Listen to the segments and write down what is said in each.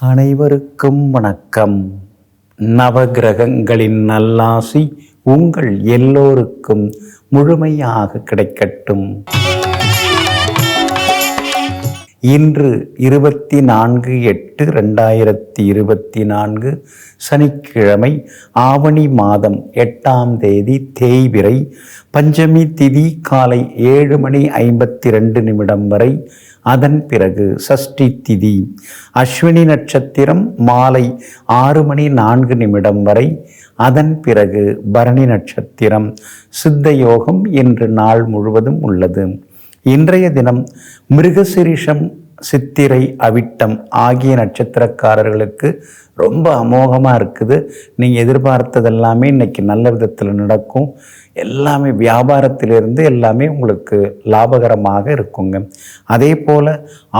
அனைவருக்கும் வணக்கம். நவகிரகங்களின் நல்லாசி உங்கள் எல்லோருக்கும் முழுமையாக கிடைக்கட்டும். இன்று இருபத்தி நான்கு எட்டு ரெண்டாயிரத்தி இருபத்தி நான்கு சனிக்கிழமை ஆவணி மாதம் எட்டாம் தேதி தேய்விரை பஞ்சமி திதி காலை ஏழு மணி ஐம்பத்தி ரெண்டு நிமிடம் வரை அதன் பிறகு சஷ்டி திதி அஸ்வினி நட்சத்திரம் மாலை ஆறு மணி நான்கு நிமிடம் வரை அதன் பிறகு பரணி நட்சத்திரம் சித்த யோகம் இன்று நாள் முழுவதும் உள்ளது. இன்றைய தினம் மிருகசிரிஷம் சித்திரை அவிட்டம் ஆகிய நட்சத்திரக்காரர்களுக்கு ரொம்ப அமோகமாக இருக்குது. நீங்கள் எதிர்பார்த்தது எல்லாமே இன்றைக்கி நல்ல விதத்தில் நடக்கும். எல்லாமே வியாபாரத்திலிருந்து எல்லாமே உங்களுக்கு லாபகரமாக இருக்குங்க. அதே போல்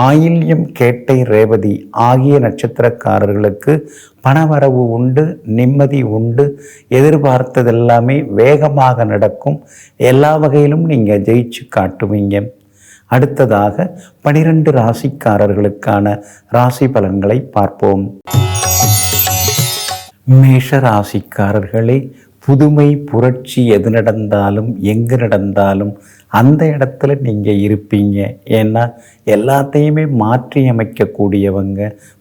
ஆயில்யம் கேட்டை ரேவதி ஆகிய நட்சத்திரக்காரர்களுக்கு பணவரவு உண்டு நிம்மதி உண்டு. எதிர்பார்த்தது எல்லாமே வேகமாக நடக்கும். எல்லா வகையிலும் நீங்கள் ஜெயிச்சு காட்டுவீங்க. அடுத்ததாக பனிரெண்டு ராசிக்காரர்களுக்கான ராசி பலன்களை பார்ப்போம். மேஷ ராசிக்காரர்களே புதுமை புரட்சி எது நடந்தாலும் எங்கு நடந்தாலும் அந்த இடத்துல நீங்கள் இருப்பீங்க. ஏன்னா எல்லாத்தையுமே மாற்றி அமைக்கக்கூடியவங்க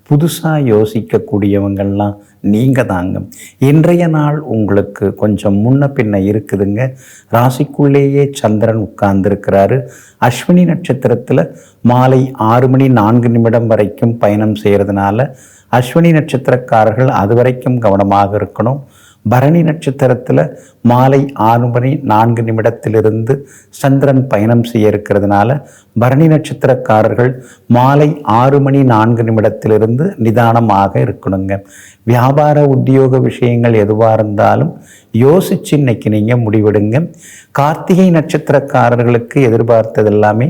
புதுசாக யோசிக்கக்கூடியவங்கள்லாம் நீங்கள் தாங்க. இன்றைய நாள் உங்களுக்கு கொஞ்சம் முன்ன பின்ன இருக்குதுங்க. ராசிக்குள்ளேயே சந்திரன் உட்கார்ந்துருக்கிறாரு. அஸ்வினி நட்சத்திரத்தில் மாலை ஆறு மணி நான்கு நிமிடம் வரைக்கும் பயணம் செய்கிறதுனால அஸ்வினி நட்சத்திரக்காரர்கள் அது வரைக்கும் கவனமாக இருக்கணும். பரணி நட்சத்திரத்தில் மாலை ஆறு மணி நான்கு நிமிடத்திலிருந்து சந்திரன் பயணம் செய்ய இருக்கிறதுனால பரணி நட்சத்திரக்காரர்கள் மாலை ஆறு மணி நான்கு நிமிடத்திலிருந்து நிதானமாக இருக்கணுங்க. வியாபார உத்தியோக விஷயங்கள் எதுவாக இருந்தாலும் யோசிச்சு இன்னைக்கு நீங்கள் முடிவெடுங்க. கார்த்திகை நட்சத்திரக்காரர்களுக்கு எதிர்பார்த்தது எல்லாமே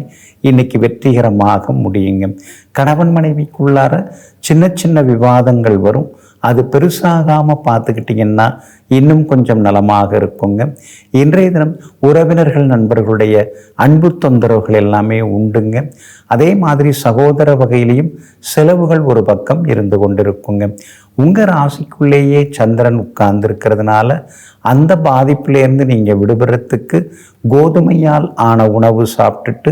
இன்னைக்கு வெற்றிகரமாக முடியுங்க. கணவன் மனைவிக்குள்ளார சின்ன சின்ன விவாதங்கள் வரும். அது பெருசாகாமல் பார்த்துக்கிட்டிங்கன்னா இன்னும் கொஞ்சம் நலமாக இருக்குங்க. இன்றைய தினம் உறவினர்கள் நண்பர்களுடைய அன்பு தொந்தரவுகள் எல்லாமே உண்டுங்க. அதே மாதிரி சகோதர வகையிலையும் செலவுகள் ஒரு பக்கம் இருந்து கொண்டிருக்குங்க. உங்கள் ராசிக்குள்ளேயே சந்திரன் உட்கார்ந்துருக்கிறதுனால அந்த பாதிப்பிலேருந்து நீங்கள் விடுபடுறதுக்கு கோதுமையால் ஆன உணவு சாப்பிட்டுட்டு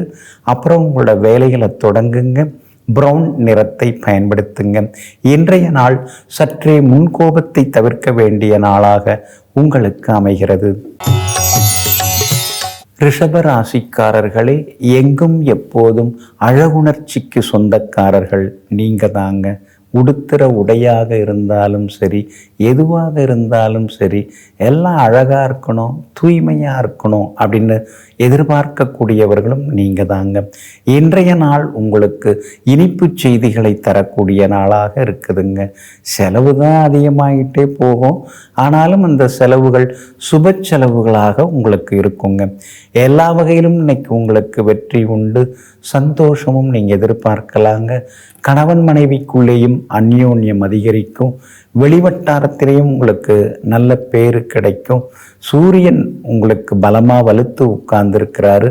அப்புறம் உங்களோட வேலைகளை தொடங்குங்க. பிரவுன் நிறத்தை பயன்படுத்துங்க இன்றைய நாள் சற்றே முன்கோபத்தை தவிர்க்க வேண்டிய நாளாக உங்களுக்கு அமைகிறது. ரிஷபராசிக்காரர்களே எங்கும் எப்போதும் அழகுணர்ச்சிக்கு சொந்தக்காரர்கள் நீங்க தாங்க உடுத்துற உடையாக இருந்தாலும் சரி எதுவாக இருந்தாலும் சரி எல்லாம் அழகாக இருக்கணும் தூய்மையாக இருக்கணும் அப்படின்னு எதிர்பார்க்கக்கூடியவர்களும் நீங்கள் தாங்க இன்றைய நாள் உங்களுக்கு இனிப்பு செய்திகளை தரக்கூடிய நாளாக இருக்குதுங்க. செலவு தான் அதிகமாகிட்டே போகும். ஆனாலும் அந்த செலவுகள் சுப செலவுகளாக உங்களுக்கு இருக்குங்க. எல்லா வகையிலும் இன்னைக்கு உங்களுக்கு வெற்றி உண்டு. சந்தோஷமும் நீங்கள் எதிர்பார்க்கலாங்க. கணவன் மனைவிக்குள்ளேயும் அந்யோன்யம் அதிகரிக்கும். வெளிவட்டாரத்திலேயும் உங்களுக்கு நல்ல பேர் கிடைக்கும். சூரியன் உங்களுக்கு பலமாக வலுத்து உட்கார்ந்துருக்கிறாரு.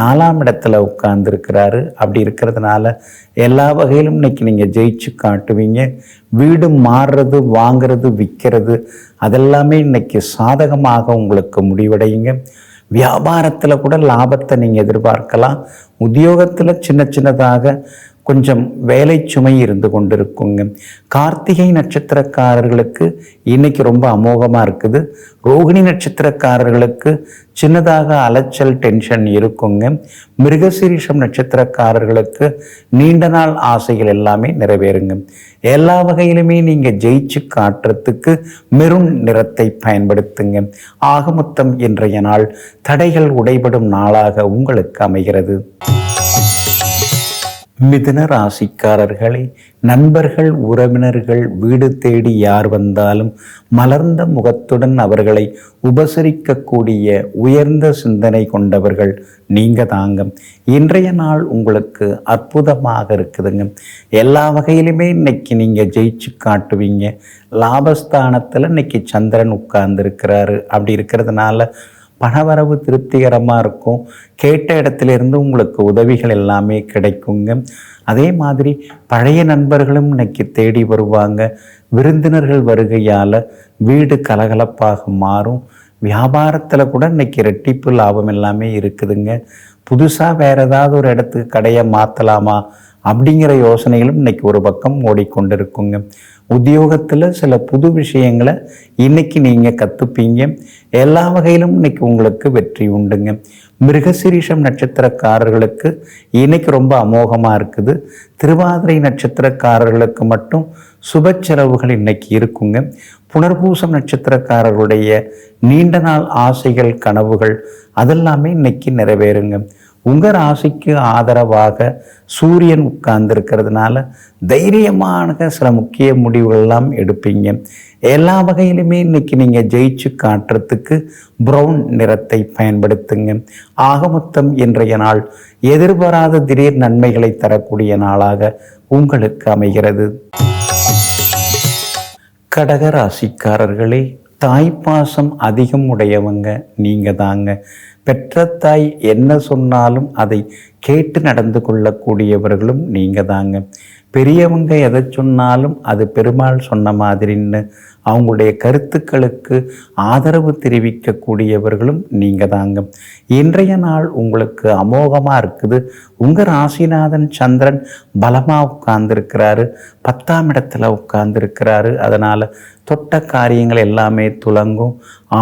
நாலாம் இடத்துல உட்கார்ந்துருக்கிறாரு. அப்படி இருக்கிறதுனால எல்லா வகையிலும் இன்னைக்கு நீங்கள் ஜெயிச்சு காட்டுவீங்க. வீடு மாறுறது வாங்கிறது விற்கிறது அதெல்லாமே இன்னைக்கு சாதகமாக உங்களுக்கு முடிவடையுங்க. வியாபாரத்தில் கூட லாபத்தை நீங்கள் எதிர்பார்க்கலாம். உத்தியோகத்தில் சின்ன சின்னதாக கொஞ்சம் வேலை சுமை இருந்து கொண்டிருக்குங்க. கார்த்திகை நட்சத்திரக்காரர்களுக்கு இன்னைக்கு ரொம்ப அமோகமாக இருக்குது. ரோகிணி நட்சத்திரக்காரர்களுக்கு சின்னதாக அலைச்சல் டென்ஷன் இருக்குங்க. மிருகசீரிஷம் நட்சத்திரக்காரர்களுக்கு நீண்ட நாள் ஆசைகள் எல்லாமே நிறைவேறுங்க. எல்லா வகையிலுமே நீங்கள் ஜெயிச்சு காட்டுறதுக்கு மெருண் நிறத்தை பயன்படுத்துங்க. ஆகமொத்தம் இன்றைய நாள் தடைகள் உடைபடும் நாளாக உங்களுக்கு அமைகிறது. மிதுன ராசிக்காரர்களே நண்பர்கள் உறவினர்கள் வீடு தேடி யார் வந்தாலும் மலர்ந்த முகத்துடன் அவர்களை உபசரிக்கக்கூடிய உயர்ந்த சிந்தனை கொண்டவர்கள் நீங்க தாங்க. இன்றைய நாள் உங்களுக்கு அற்புதமாக இருக்குதுங்க. எல்லா வகையிலுமே இன்னைக்கு நீங்க ஜெயிச்சு காட்டுவீங்க. லாபஸ்தானத்தில் இன்னைக்கு சந்திரன் உட்கார்ந்துருக்கிறாரு. அப்படி இருக்கிறதுனால பணவரவு திருப்திகரமாக இருக்கும். கேட்ட இடத்துலேருந்து உங்களுக்கு உதவிகள் எல்லாமே கிடைக்குங்க. அதே மாதிரி பழைய நண்பர்களும் இன்னைக்கு தேடி வருவாங்க. விருந்தினர்கள் வருகையால் வீடு கலகலப்பாக மாறும். வியாபாரத்தில் கூட இன்னைக்கு ரெட்டிப்பு லாபம் எல்லாமே இருக்குதுங்க. புதுசாக வேறு ஏதாவது ஒரு இடத்துக்கு கடையை மாற்றலாமா அப்படிங்கிற யோசனைகளும் இன்னைக்கு ஒரு பக்கம் ஓடிக்கொண்டிருக்குங்க. உத்தியோகத்தில் சில புது விஷயங்களை இன்னைக்கு நீங்கள் கற்றுப்பீங்க எல்லா வகையிலும் இன்னைக்கு உங்களுக்கு வெற்றி உண்டுங்க. மிருகசிரீஷம் நட்சத்திரக்காரர்களுக்கு இன்னைக்கு ரொம்ப அமோகமாக இருக்குது. திருவாதிரை நட்சத்திரக்காரர்களுக்கு மட்டும் சுப செலவுகள் இன்னைக்கு இருக்குங்க. புனர்பூசம் நட்சத்திரக்காரர்களுடைய நீண்ட நாள் ஆசைகள் கனவுகள் அதெல்லாமே இன்னைக்கு நிறைவேறுங்க. உங்கள் ராசிக்கு ஆதரவாக சூரியன் உட்கார்ந்துருக்கிறதுனால தைரியமான சில முக்கிய முடிவுகள்லாம் எடுப்பீங்க. எல்லா வகையிலுமே இன்னைக்கு நீங்கள் ஜெயிச்சு காட்டுறதுக்கு ப்ரௌன் நிறத்தை பயன்படுத்துங்க. ஆகமொத்தம் இன்றைய நாள் எதிர்பாராத திடீர் நன்மைகளை தரக்கூடிய நாளாக உங்களுக்கு அமைகிறது. கடக ராசிக்காரர்களே தாய்ப்பாசம் அதிகம் உடையவங்க நீங்கள் தாங்க. பெற்ற தாய் என்ன சொன்னாலும் அதை கேட்டு நடந்து கொள்ளக்கூடியவர்களும் நீங்கள் தாங்க பெரியவங்க எதை சொன்னாலும் அது பெருமாள் சொன்ன மாதிரின்னு அவங்களுடைய கருத்துக்களுக்கு ஆதரவு தெரிவிக்கக்கூடியவர்களும் நீங்கள் தாங்க இன்றைய நாள் உங்களுக்கு அமோகமாக இருக்குது. உங்கள் ராசிநாதன் சந்திரன் பலமாக உட்கார்ந்துருக்கிறாரு. பத்தாம் இடத்துல உட்கார்ந்துருக்கிறாரு. அதனால் தொட்ட காரியங்கள் எல்லாமே துலங்கும்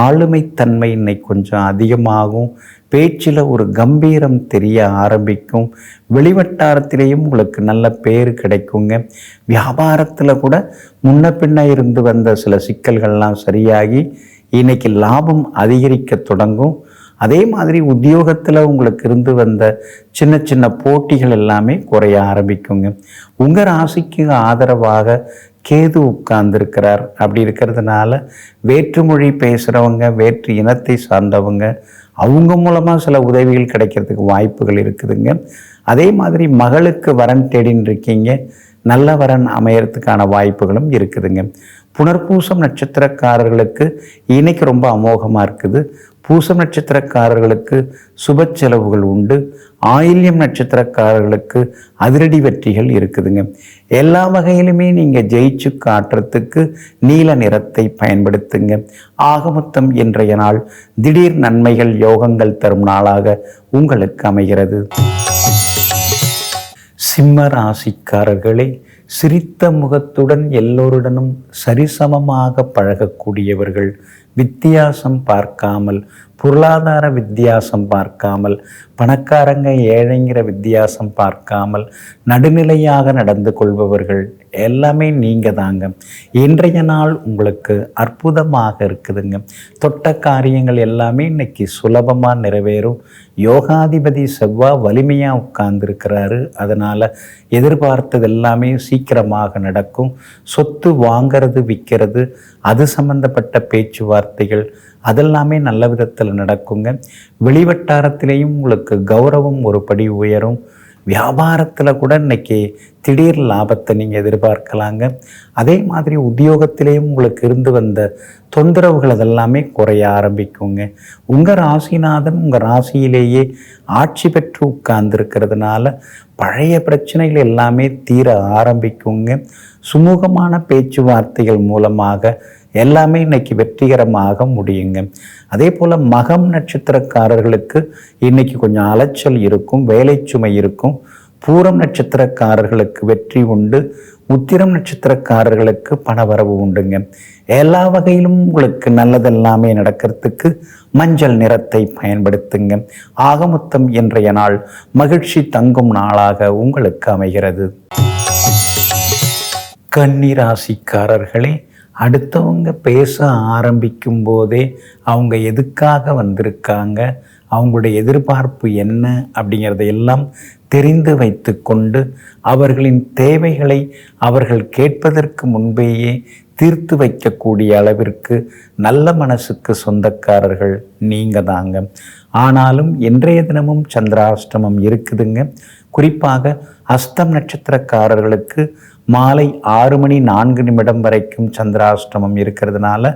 ஆளுமைத்தன்மை இன்னைக்கு கொஞ்சம் அதிகமாகும். பேச்சில் ஒரு கம்பீரம் தெரிய ஆரம்பிக்கும். வெளிவட்டாரத்திலேயும் உங்களுக்கு நல்ல பேர் கிடைக்குங்க. வியாபாரத்தில் கூட முன்ன பின்ன இருந்து வந்த சில சிக்கல்கள்லாம் சரியாகி இன்னைக்கு லாபம் அதிகரிக்க தொடங்கும். அதே மாதிரி உத்தியோகத்தில் உங்களுக்கு இருந்து வந்த சின்ன சின்ன போட்டிகள் எல்லாமே குறைய ஆரம்பிக்குங்க. உங்கள் ராசிக்கு ஆதரவாக கேது உட்கார்ந்துருக்கிறார். அப்படி இருக்கிறதுனால வேற்றுமொழி பேசுகிறவங்க வேற்று இனத்தை சார்ந்தவங்க அவங்க மூலமாக சில உதவிகள் கிடைக்கிறதுக்கு வாய்ப்புகள் இருக்குதுங்க. அதே மாதிரி மகளுக்கு வரன் தேடின்னு இருக்கீங்க நல்ல வரன் அமையறதுக்கான வாய்ப்புகளும் இருக்குதுங்க. புனர்பூசம் நட்சத்திரக்காரர்களுக்கு இன்னைக்கு ரொம்ப அமோகமாக இருக்குது. பூசம் நட்சத்திரக்காரர்களுக்கு சுப செலவுகள் உண்டு. ஆயில்யம் நட்சத்திரக்காரர்களுக்கு அதிரடி வெற்றிகள் இருக்குதுங்க. எல்லா வகையிலுமே நீங்கள் ஜெயிச்சு காட்டுறதுக்கு நீல நிறத்தை பயன்படுத்துங்க. ஆகமொத்தம் இன்றைய நாள் திடீர் நன்மைகள் யோகங்கள் தரும் நாளாக உங்களுக்கு அமைகிறது. சிம்ம ராசிக்காரர்களே சிரித்த முகத்துடன் எல்லோருடனும் சரிசமமாக பழகக்கூடியவர்கள் வித்தியாசம் பார்க்காமல் பொருளாதார வித்தியாசம் பார்க்காமல் பணக்காரங்க ஏழைங்கிற வித்தியாசம் பார்க்காமல் நடுநிலையாக நடந்து கொள்பவர்கள் எல்லாமே நீங்கள் தாங்க. இன்றைய நாள் உங்களுக்கு அற்புதமாக இருக்குதுங்க. தொட்ட காரியங்கள் எல்லாமே இன்னைக்கு சுலபமாக நிறைவேறும். யோகாதிபதி செவ்வாய் வலிமையாக உட்கார்ந்துருக்கிறாரு. அதனால் எதிர்பார்த்தது எல்லாமே சீக்கிரமாக நடக்கும். சொத்து வாங்கிறது விற்கிறது அது சம்பந்தப்பட்ட பேச்சுவார்த்தைகள் அதெல்லாமே நல்ல விதத்தில் நடக்குங்க. வெளிவட்டாரத்திலேயும் உங்களுக்கு கௌரவம் ஒரு படி உயரும். வியாபாரத்தில் கூட இன்னைக்கு திடீர் லாபத்தை நீங்கள் எதிர்பார்க்கலாங்க. அதே மாதிரி உத்தியோகத்திலேயும் உங்களுக்கு இருந்து வந்த தொந்தரவுகள் அதெல்லாமே குறைய ஆரம்பிக்குங்க. உங்கள் ராசிநாதன் உங்கள் ராசியிலேயே ஆட்சி பெற்று உட்கார்ந்துருக்கிறதுனால பழைய பிரச்சனைகள் எல்லாமே தீர ஆரம்பிக்குங்க. சுமூகமான பேச்சுவார்த்தைகள் மூலமாக எல்லாமே இன்னைக்கு வெற்றிகரமாக முடியுங்க. அதே போல் மகம் நட்சத்திரக்காரர்களுக்கு இன்னைக்கு கொஞ்சம் அலைச்சல் இருக்கும் வேலை சுமை இருக்கும். பூரம் நட்சத்திரக்காரர்களுக்கு வெற்றி உண்டு. உத்திரம் நட்சத்திரக்காரர்களுக்கு பணவரவு உண்டுங்க. எல்லா வகையிலும் உங்களுக்கு நல்லதெல்லாமே நடக்கிறதுக்கு மஞ்சள் நிறத்தை பயன்படுத்துங்க. ஆகமுத்தம் இன்றைய நாள் மகிழ்ச்சி தங்கும் நாளாக உங்களுக்கு அமைகிறது. கன்னிராசிக்காரர்களே அடுத்தவங்க பேச ஆரம்பிக்கும் போதே அவங்க எதுக்காக வந்திருக்காங்க? அவங்களுடைய எதிர்பார்ப்பு என்ன? அப்படிங்கிறத எல்லாம் தெரிந்து வைத்து கொண்டு அவர்களின் தேவைகளை அவர்கள் கேட்பதற்கு முன்பேயே தீர்த்து வைக்கக்கூடிய அளவிற்கு நல்ல மனசுக்கு சொந்தக்காரர்கள் நீங்கள் தாங்க ஆனாலும் இன்றைய தினமும் சந்திராஷ்டமம் இருக்குதுங்க. குறிப்பாக அஸ்தம் நட்சத்திரக்காரர்களுக்கு மாலை ஆறு மணி நான்கு நிமிடம் வரைக்கும் சந்திராஷ்டமம் இருக்கிறதுனால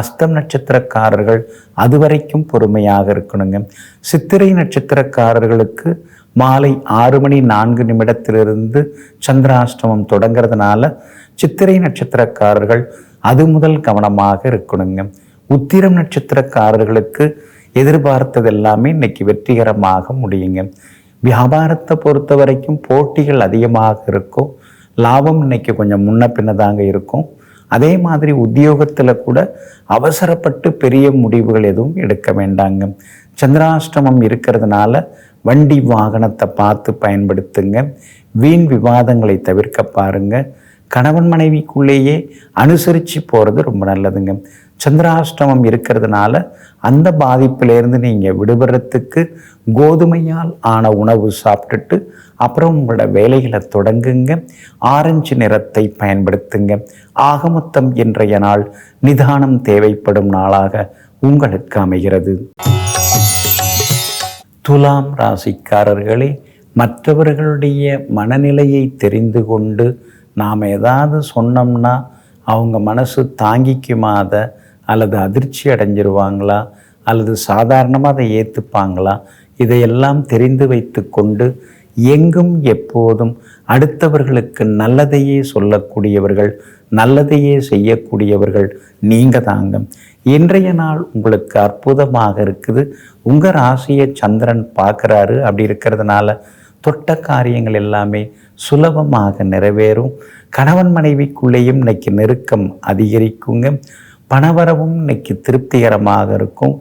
அஸ்தம் நட்சத்திரக்காரர்கள் அது வரைக்கும் பொறுமையாக இருக்கணுங்க. சித்திரை நட்சத்திரக்காரர்களுக்கு மாலை ஆறு மணி நான்கு நிமிடத்திலிருந்து சந்திராஷ்டமம் தொடங்கிறதுனால சித்திரை நட்சத்திரக்காரர்கள் அது முதல் கவனமாக இருக்கணுங்க. உத்திரம் நட்சத்திரக்காரர்களுக்கு எதிர்பார்த்தது எல்லாமே இன்னைக்கு வெற்றிகரமாக முடியுங்க வியாபாரத்தை பொறுத்த வரைக்கும் போட்டிகள் அதிகமாக இருக்கும். லாபம் இன்னைக்கு கொஞ்சம் முன்ன பின்னதாங்க இருக்கும். அதே மாதிரி உத்தியோகத்தில் கூட அவசரப்பட்டு பெரிய முடிவுகள் எதுவும் எடுக்க வேண்டாங்க. சந்திராஷ்டமம் இருக்கிறதுனால வண்டி வாகனத்தை பார்த்து பயன்படுத்துங்க. வீண் விவாதங்களை தவிர்க்க பாருங்க. கணவன் மனைவிக்குள்ளேயே அனுசரித்து போகிறது ரொம்ப நல்லதுங்க. சந்திராஷ்டமம் இருக்கிறதுனால அந்த பாதிப்பிலேருந்து நீங்கள் விடுபடுறதுக்கு கோதுமையால் ஆன உணவு சாப்பிட்டுட்டு அப்புறம் உங்களோட வேலைகளை தொடங்குங்க. ஆரஞ்சு நிறத்தை பயன்படுத்துங்க. ஆகமொத்தம் இன்றைய நாள் நிதானம் தேவைப்படும் நாளாக உங்களுக்கு அமைகிறது. துலாம் ராசிக்காரர்களே மற்றவர்களுடைய மனநிலையை தெரிந்து கொண்டு நாம் ஏதாவது சொன்னோம்னா அவங்க மனசு தாங்கிக்குமாத அல்லது அதிர்ச்சி அடைஞ்சிருவாங்களா? அல்லது சாதாரணமாக அதை ஏற்றுப்பாங்களா இதையெல்லாம் தெரிந்து வைத்து கொண்டு எங்கும் எப்போதும் அடுத்தவர்களுக்கு நல்லதையே சொல்லக்கூடியவர்கள் நல்லதையே செய்யக்கூடியவர்கள் நீங்கள் தாங்க. இன்றைய நாள் உங்களுக்கு அற்புதமாக இருக்குது. உங்கள் ராசியை சந்திரன் பார்க்குறாரு அப்படி இருக்கிறதுனால தொட்ட காரியங்கள் எல்லாமே சுலபமாக நிறைவேறும். கணவன் மனைவிக்குள்ளேயும் இன்னைக்கு நெருக்கம் அதிகரிக்குங்க. பணவரவும் இன்னைக்கு திருப்திகரமாக இருக்கும்.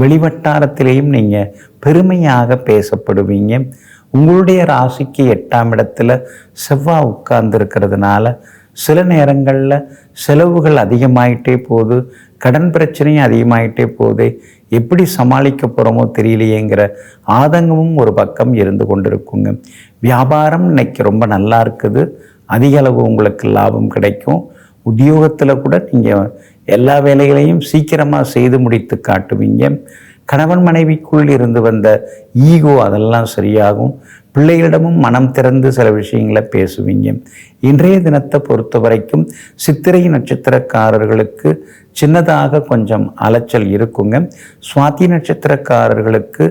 வெளிவட்டாரத்திலேயும் நீங்கள் பெருமையாக பேசப்படுவீங்க. உங்களுடைய ராசிக்கு எட்டாம் இடத்துல செவ்வாய் உட்கார்ந்து இருக்கிறதுனால சில நேரங்களில் செலவுகள் அதிகமாயிட்டே போகுது. கடன் பிரச்சனையும் அதிகமாயிட்டே போகுது. எப்படி சமாளிக்க போகிறோமோ தெரியலையேங்கிற ஆதங்கமும் ஒரு பக்கம் இருந்து கொண்டிருக்குங்க. வியாபாரம் இன்னைக்கு ரொம்ப நல்லா இருக்குது. அதிக அளவு உங்களுக்கு லாபம் கிடைக்கும். உத்தியோகத்தில் கூட நீங்கள் எல்லா வேலைகளையும் சீக்கிரமாக செய்து முடித்து காட்டுவீங்க. கணவன் மனைவிக்குள் இருந்து வந்த ஈகோ அதெல்லாம் சரியாகும். பிள்ளைகளிடமும் மனம் திறந்து சில விஷயங்களை பேசுவீங்க. இன்றைய தினத்தை பொறுத்த வரைக்கும் சித்திரை நட்சத்திரக்காரர்களுக்கு சின்னதாக கொஞ்சம் அலைச்சல் இருக்குங்க. சுவாதி நட்சத்திரக்காரர்களுக்கு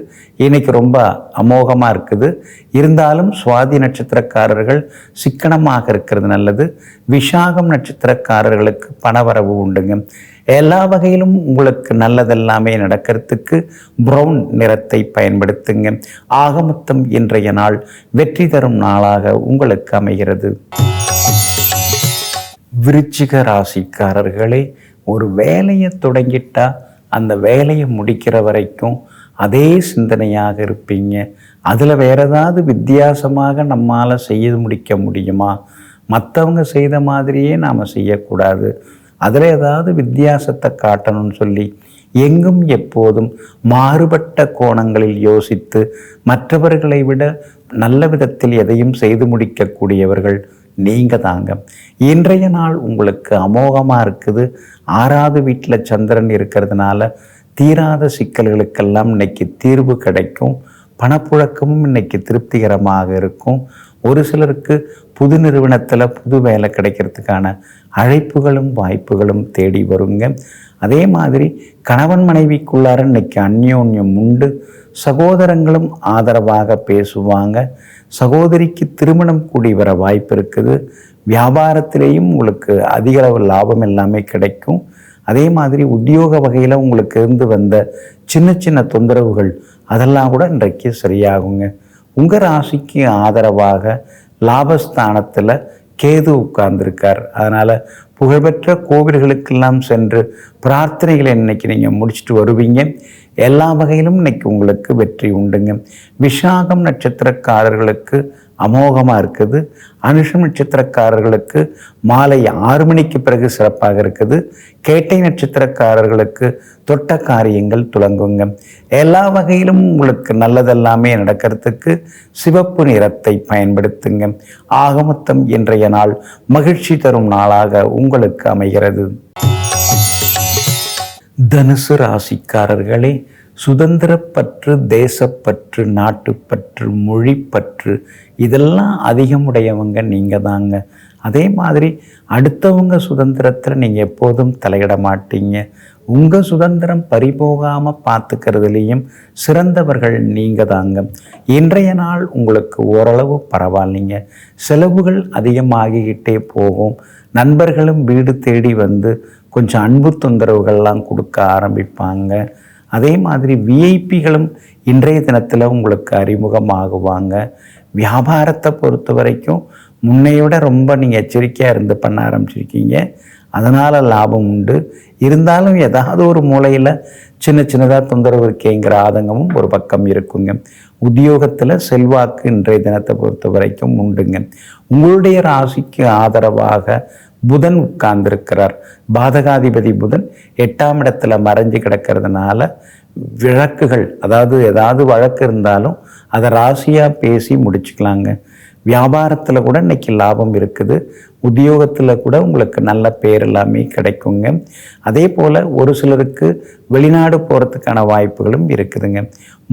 இன்னைக்கு ரொம்ப அமோகமாக இருக்குது. இருந்தாலும் சுவாதி நட்சத்திரக்காரர்கள் சிக்கனமாக இருக்கிறது நல்லது. விசாகம் நட்சத்திரக்காரர்களுக்கு பணவரவு உண்டுங்க. எல்லா வகையிலும் உங்களுக்கு நல்லதெல்லாமே நடக்கிறதுக்கு ப்ரௌன் நிறத்தை பயன்படுத்துங்க. ஆகமொத்தம் இன்றைய நாள் வெற்றி தரும் நாளாக உங்களுக்கு அமைகிறது. விருச்சிக ராசிக்காரர்களே ஒரு வேலையை தொடங்கிட்டா அந்த வேலையை முடிக்கிற வரைக்கும் அதே சிந்தனையாக இருப்பீங்க. அதில் வேற ஏதாவது வித்தியாசமாக நம்மால் செய்ய முடிக்க முடியுமா? மற்றவங்க செய்த மாதிரியே நாம் செய்யக்கூடாது. அதில் ஏதாவது வித்தியாசத்தை காட்டணும்னு சொல்லி எங்கும் எப்போதும் மாறுபட்ட கோணங்களில் யோசித்து மற்றவர்களை விட நல்ல விதத்தில் எதையும் செய்து முடிக்கக்கூடியவர்கள் நீங்கள் தாங்க. இன்றைய நாள் உங்களுக்கு அமோகமாக இருக்குது. ஆறாவது வீட்டில் சந்திரன் இருக்கிறதுனால தீராத சிக்கல்களுக்கெல்லாம் இன்னைக்கு தீர்வு கிடைக்கும். பணப்புழக்கமும் இன்னைக்கு திருப்திகரமாக இருக்கும். ஒரு சிலருக்கு புது நிறுவனத்தில் புது வேலை கிடைக்கிறதுக்கான அழைப்புகளும் வாய்ப்புகளும் தேடி வருங்க. அதே மாதிரி கணவன் மனைவிக்குள்ளார இன்னைக்கு அந்யோன்யம் உண்டு. சகோதரங்களும் ஆதரவாக பேசுவாங்க. சகோதரிக்கு திருமணம் கூடி வர வாய்ப்பு இருக்குது. வியாபாரத்திலேயும் உங்களுக்கு அதிக அளவு லாபம் எல்லாமே கிடைக்கும். அதே மாதிரி உத்தியோக வகையில் உங்களுக்கு இருந்து வந்த சின்ன சின்ன தொந்தரவுகள் அதெல்லாம் கூட இன்றைக்கு சரியாகுங்க. உங்கள் ராசிக்கு ஆதரவாக லாபஸ்தானத்தில் கேது உட்கார்ந்துருக்கார். அதனால் புகழ்பெற்ற கோவில்களுக்கெல்லாம் சென்று பிரார்த்தனைகளை இன்னைக்கு நீங்கள் முடிச்சுட்டு வருவீங்க. எல்லா வகையிலும் இன்னைக்கு உங்களுக்கு வெற்றி உண்டுங்க. விஷாகம் நட்சத்திரக்காரர்களுக்கு அமோகமாக இருக்குது. அனுஷம் நட்சத்திரக்காரர்களுக்கு மாலை ஆறு மணிக்கு பிறகு சிறப்பாக இருக்குது. கேட்டை நட்சத்திரக்காரர்களுக்கு தொட்ட காரியங்கள் துலங்குங்க எல்லா வகையிலும் உங்களுக்கு நல்லதெல்லாமே நடக்கிறதுக்கு சிவப்பு நிறத்தை பயன்படுத்துங்க. ஆகமொத்தம் இன்றைய நாள் மகிழ்ச்சி தரும் நாளாக உங்களுக்கு அமைகிறது. தனுசு ராசிக்காரர்களே சுதந்திரப்பற்று தேசப்பற்று நாட்டுப்பற்று மொழிப்பற்று இதெல்லாம் அதிகமுடையவங்க நீங்கள் தாங்க அதே மாதிரி அடுத்தவங்க சுதந்திரத்தில் நீங்கள் எப்போதும் தலையிட மாட்டீங்க. உங்கள் சுதந்திரம் பறிபோகாமல் பார்த்துக்கிறதுலேயும் சிறந்தவர்கள் நீங்கள் தாங்க இன்றைய நாள் உங்களுக்கு ஓரளவு பரவாயில்லைங்க. செலவுகள் அதிகமாகிக்கிட்டே போகும். நண்பர்களும் வீடு தேடி வந்து கொஞ்சம் அன்பு தொந்தரவுகள்லாம் கொடுக்க ஆரம்பிப்பாங்க. அதே மாதிரி விஐபிகளும் இன்றைய தினத்தில் உங்களுக்கு அறிமுகமாகுவாங்க. வியாபாரத்தை பொறுத்த வரைக்கும் முன்னையோட ரொம்ப நீங்கள் எச்சரிக்கையாக இருந்து பண்ண ஆரம்பிச்சிருக்கீங்க. அதனால் லாபம் உண்டு. இருந்தாலும் ஏதாவது ஒரு மூலையில் சின்ன சின்னதாக தொந்தரவு இருக்கேங்கிற ஆதங்கமும் ஒரு பக்கம் இருக்குங்க. உத்தியோகத்தில் செல்வாக்கு இன்றைய தினத்தை பொறுத்த வரைக்கும் உண்டுங்க. உங்களுடைய ராசிக்கு ஆதரவாக புதன் உட்கார்ந்திருக்கிறார். பாதகாதிபதி புதன் எட்டாம் இடத்துல மறைஞ்சு கிடக்கிறதுனால விளக்குகள் அதாவது ஏதாவது வழக்கு இருந்தாலும் அதை ராசியாக பேசி முடிச்சுக்கலாங்க. வியாபாரத்தில் கூட இன்னைக்கு லாபம் இருக்குது. உத்தியோகத்தில் கூட உங்களுக்கு நல்ல பேர் எல்லாமே கிடைக்குங்க. அதே போல் ஒரு சிலருக்கு வெளிநாடு போகிறதுக்கான வாய்ப்புகளும் இருக்குதுங்க.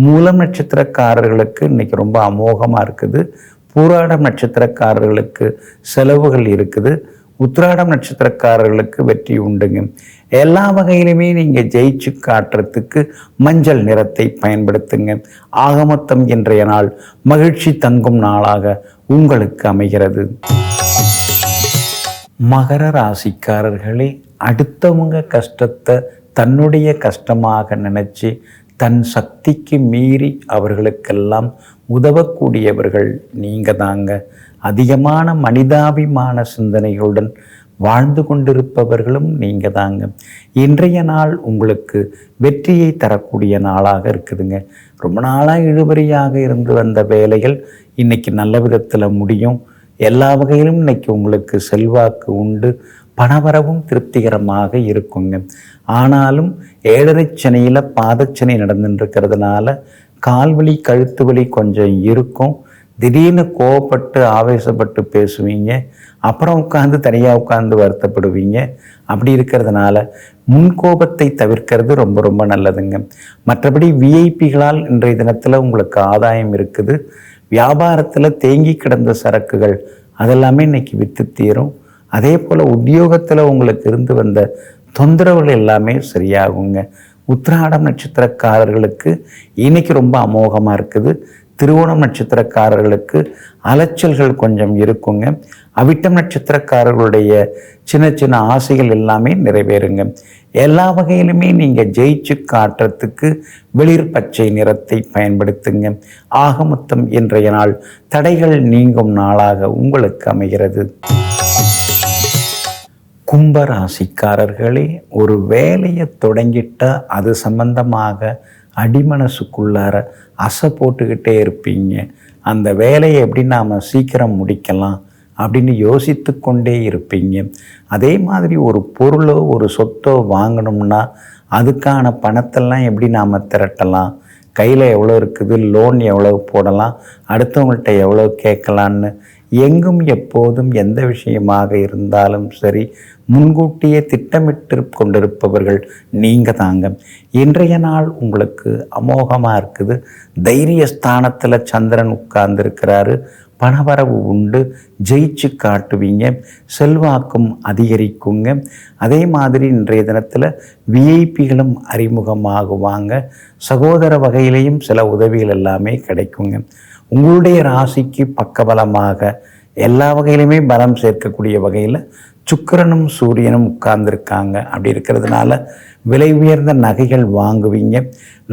மூலம் நட்சத்திரக்காரர்களுக்கு இன்னைக்கு ரொம்ப அமோகமாக இருக்குது. பூராடம் நட்சத்திரக்காரர்களுக்கு செலவுகள் இருக்குது. உத்திராடம் நட்சத்திரக்காரர்களுக்கு வெற்றி உண்டுங்க. எல்லா வகையிலுமே நீங்கள் ஜெயிச்சு காட்டுறதுக்கு மஞ்சள் நிறத்தை பயன்படுத்துங்க. ஆகமொத்தம் இன்றைய நாள் மகிழ்ச்சி தங்கும் நாளாக உங்களுக்கு அமைகிறது. மகர ராசிக்காரர்களே அடுத்தவங்க கஷ்டத்தை தன்னுடைய கஷ்டமாக நினச்சி தன் சக்திக்கு மீறி அவர்களுக்கெல்லாம் உதவக்கூடியவர்கள் நீங்கள் தாங்க அதிகமான மனிதாபிமான சிந்தனைகளுடன் வாழ்ந்து கொண்டிருப்பவர்களும் நீங்கள் தாங்க இன்றைய நாள் உங்களுக்கு வெற்றியை தரக்கூடிய நாளாக இருக்குதுங்க. ரொம்ப நாளாக இழுபறியாக இருந்து வந்த வேலைகள் இன்றைக்கி நல்ல விதத்தில் முடியும். எல்லா வகையிலும் இன்னைக்கு உங்களுக்கு செல்வாக்கு உண்டு. பணவரவும் திருப்திகரமாக இருக்குங்க. ஆனாலும் ஏழரை சனியில் பாதச்சனை நடந்துட்டு இருக்கிறதுனால கால்வலி கழுத்து வலி கொஞ்சம் இருக்கும். திடீர்னு கோவப்பட்டு ஆவேசப்பட்டு பேசுவீங்க. அப்புறம் உட்காந்து தனியாக உட்காந்து வருத்தப்படுவீங்க. அப்படி இருக்கிறதுனால முன்கோபத்தை தவிர்க்கிறது ரொம்ப ரொம்ப நல்லதுங்க. மற்றபடி விஐபிகளால் இன்றைய தினத்தில் உங்களுக்கு ஆதாயம் இருக்குது. வியாபாரத்தில் தேங்கி கிடந்த சரக்குகள் அதெல்லாமே இன்றைக்கி விற்று தீரும். அதே போல் உத்தியோகத்தில் உங்களுக்கு இருந்து வந்த தொந்தரவுகள் எல்லாமே சரியாகுங்க. உத்திராடம் நட்சத்திரக்காரர்களுக்கு இன்னைக்கு ரொம்ப அமோகமாக இருக்குது. திருவோணம் நட்சத்திரக்காரர்களுக்கு அலைச்சல்கள் கொஞ்சம் இருக்குங்க. அவிட்டம் நட்சத்திரக்காரர்களுடைய சின்ன சின்ன ஆசைகள் எல்லாமே நிறைவேறுங்க. எல்லா வகையிலுமே நீங்கள் ஜெயிச்சு காட்டுறதுக்கு வெளிர் பச்சை நிறத்தை பயன்படுத்துங்க. ஆகமொத்தம் இன்றைய நாள் தடைகள் நீங்கும் நாளாக உங்களுக்கு அமைகிறது. கும்பராசிக்காரர்களே ஒரு வேலையை தொடங்கிட்டால் அது சம்பந்தமாக அடிமனசுக்குள்ளார அசை போட்டுக்கிட்டே இருப்பீங்க. அந்த வேலையை எப்படி நாம் சீக்கிரம் முடிக்கலாம் அப்படின்னு யோசித்து கொண்டே இருப்பீங்க. அதே மாதிரி ஒரு பொருளோ ஒரு சொத்தோ வாங்கணும்னா அதுக்கான பணத்தெல்லாம் எப்படி நாம் திரட்டலாம்? கையில் எவ்வளோ இருக்குது? லோன் எவ்வளோ போடலாம்? அடுத்தவங்கள்ட்ட எவ்வளோ கேட்கலான்னு எங்கும் எப்போதும் எந்த விஷயமாக இருந்தாலும் சரி முன்கூட்டியே திட்டமிட்டு கொண்டிருப்பவர்கள் நீங்கள் தாங்க. இன்றைய நாள் உங்களுக்கு அமோகமாக இருக்குது. தைரிய ஸ்தானத்தில் சந்திரன் உட்கார்ந்துருக்கிறாரு. பணவரவு உண்டு. ஜெயிச்சு காட்டுவீங்க. செல்வாக்கும் அதிகரிக்குங்க. அதே மாதிரி இன்றைய தினத்தில் விஐபிகளும் அறிமுகமாகுவாங்க. சகோதர வகையிலையும் சில உதவிகள் எல்லாமே கிடைக்குங்க. உங்களுடைய ராசிக்கு பக்கபலமாக எல்லா வகையிலுமே பலம் சேர்க்கக்கூடிய வகையில் சுக்கரனும் சூரியனும் உட்கார்ந்துருக்காங்க. அப்படி இருக்கிறதுனால விலை உயர்ந்த நகைகள் வாங்குவீங்க.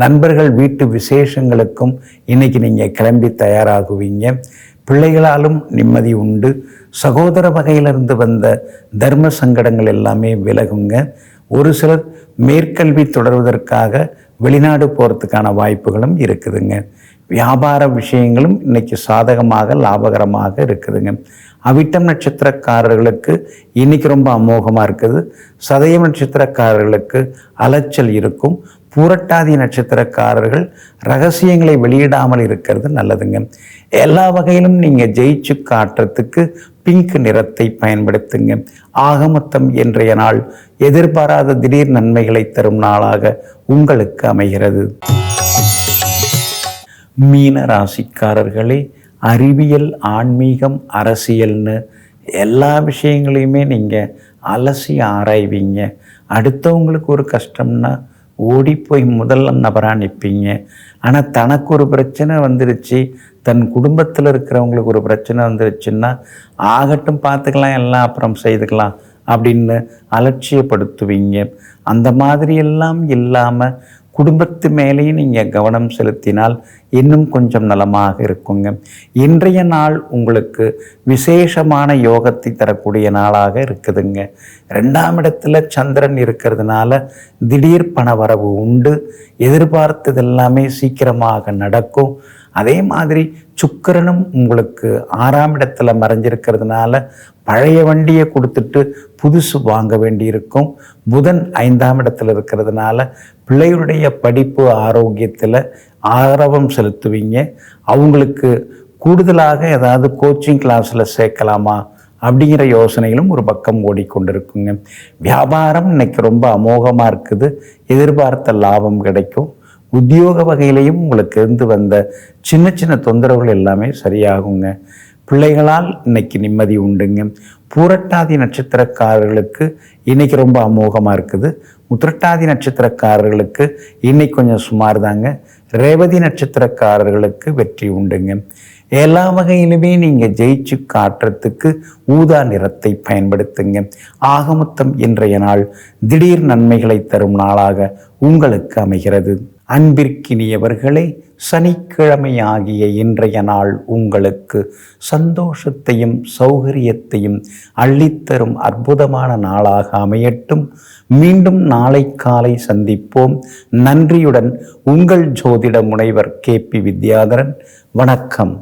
நண்பர்கள் வீட்டு விசேஷங்களுக்கும் இன்னைக்கு நீங்கள் கிளம்பி தயாராகுவீங்க. பிள்ளைகளாலும் நிம்மதி உண்டு. சகோதர வகையிலிருந்து வந்த தர்ம சங்கடங்கள் எல்லாமே விலகுங்க. ஒரு சிலர் மேற்கல்வி தொடர்வதற்காக வெளிநாடு போகிறதுக்கான வாய்ப்புகளும் இருக்குதுங்க. வியாபார விஷயங்களும் இன்னைக்கு சாதகமாக லாபகரமாக இருக்குதுங்க. அவிட்டம் நட்சத்திரக்காரர்களுக்கு இன்னைக்கு ரொம்ப அமோகமாக இருக்குது. சதயம் நட்சத்திரக்காரர்களுக்கு அலைச்சல் இருக்கும். பூரட்டாதி நட்சத்திரக்காரர்கள் ரகசியங்களை வெளியிடாமல் இருக்கிறது நல்லதுங்க. எல்லா வகையிலும் நீங்கள் ஜெயிச்சு காட்டுறதுக்கு பிங்க் நிறத்தை பயன்படுத்துங்க. ஆகமொத்தம் இன்றைய நாள் எதிர்பாராத திடீர் நன்மைகளை தரும் நாளாக உங்களுக்கு அமைகிறது. மீன ராசிக்காரர்களே அறிவியல் ஆன்மீகம் அரசியல்னு எல்லா விஷயங்களையுமே நீங்கள் அலசி ஆராய்வீங்க. அடுத்தவங்களுக்கு ஒரு கஷ்டம்னா ஓடி போய் முதல் நபராக நிற்பீங்க ஆனால் தனக்கு ஒரு பிரச்சனை வந்துருச்சு தன் குடும்பத்தில் இருக்கிறவங்களுக்கு ஒரு பிரச்சனை வந்துருச்சுன்னா ஆகட்டும் பார்த்துக்கலாம் எல்லாம் அப்புறம் செய்துக்கலாம். அப்படின்னு அலட்சியப்படுத்துவீங்க. அந்த மாதிரியெல்லாம் இல்லாமல் குடும்பத்து மேலேயும் நீங்கள் கவனம் செலுத்தினால் இன்னும் கொஞ்சம் நலமாக இருக்குங்க. இன்றைய நாள் உங்களுக்கு விசேஷமான யோகத்தை தரக்கூடிய நாளாக இருக்குதுங்க. ரெண்டாம் இடத்துல சந்திரன் இருக்கிறதுனால திடீர் பண வரவு உண்டு. எதிர்பார்த்தது எல்லாமே சீக்கிரமாக நடக்கும். அதே மாதிரி சுக்கரனும் உங்களுக்கு ஆறாம் இடத்துல மறைஞ்சிருக்கிறதுனால பழைய வண்டியை கொடுத்துட்டு புதுசு வாங்க வேண்டியிருக்கும். புதன் ஐந்தாம் இடத்துல இருக்கிறதுனால பிள்ளைகளுடைய படிப்பு ஆரோக்கியத்தில் ஆரவம் செலுத்துவீங்க. அவங்களுக்கு கூடுதலாக ஏதாவது கோச்சிங் கிளாஸில் சேர்க்கலாமா அப்படிங்கிற யோசனைகளும் ஒரு பக்கம் ஓடிக்கொண்டிருக்குங்க. வியாபாரம் இன்னைக்கு ரொம்ப அமோகமாக இருக்குது. எதிர்பார்த்த லாபம் கிடைக்கும். உத்தியோக வகையிலையும் உங்களுக்கு இருந்து வந்த சின்ன சின்ன தொந்தரவுகள் எல்லாமே சரியாகுங்க. பிள்ளைகளால் இன்னைக்கு நிம்மதி உண்டுங்க. பூரட்டாதி நட்சத்திரக்காரர்களுக்கு இன்னைக்கு ரொம்ப அமோகமாக இருக்குது. உத்திரட்டாதி நட்சத்திரக்காரர்களுக்கு இன்னைக்கு கொஞ்சம் சுமார் தாங்க ரேவதி நட்சத்திரக்காரர்களுக்கு வெற்றி உண்டுங்க. எல்லா வகையிலுமே நீங்கள் ஜெயிச்சு காட்டுறதுக்கு ஊதா நிறத்தை பயன்படுத்துங்க. ஆகமொத்தம் இன்றைய நாள் திடீர் நன்மைகளை தரும் நாளாக உங்களுக்கு அமைகிறது. அன்பிற்கினியவர்களே சனிக்கிழமை ஆகிய இன்றைய நாள் உங்களுக்கு சந்தோஷத்தையும் சௌகரியத்தையும் அள்ளித்தரும் அற்புதமான நாளாக அமையட்டும். மீண்டும் நாளை காலை சந்திப்போம். நன்றியுடன் உங்கள் ஜோதிட முனைவர் கே பி வித்யாதரன். வணக்கம்.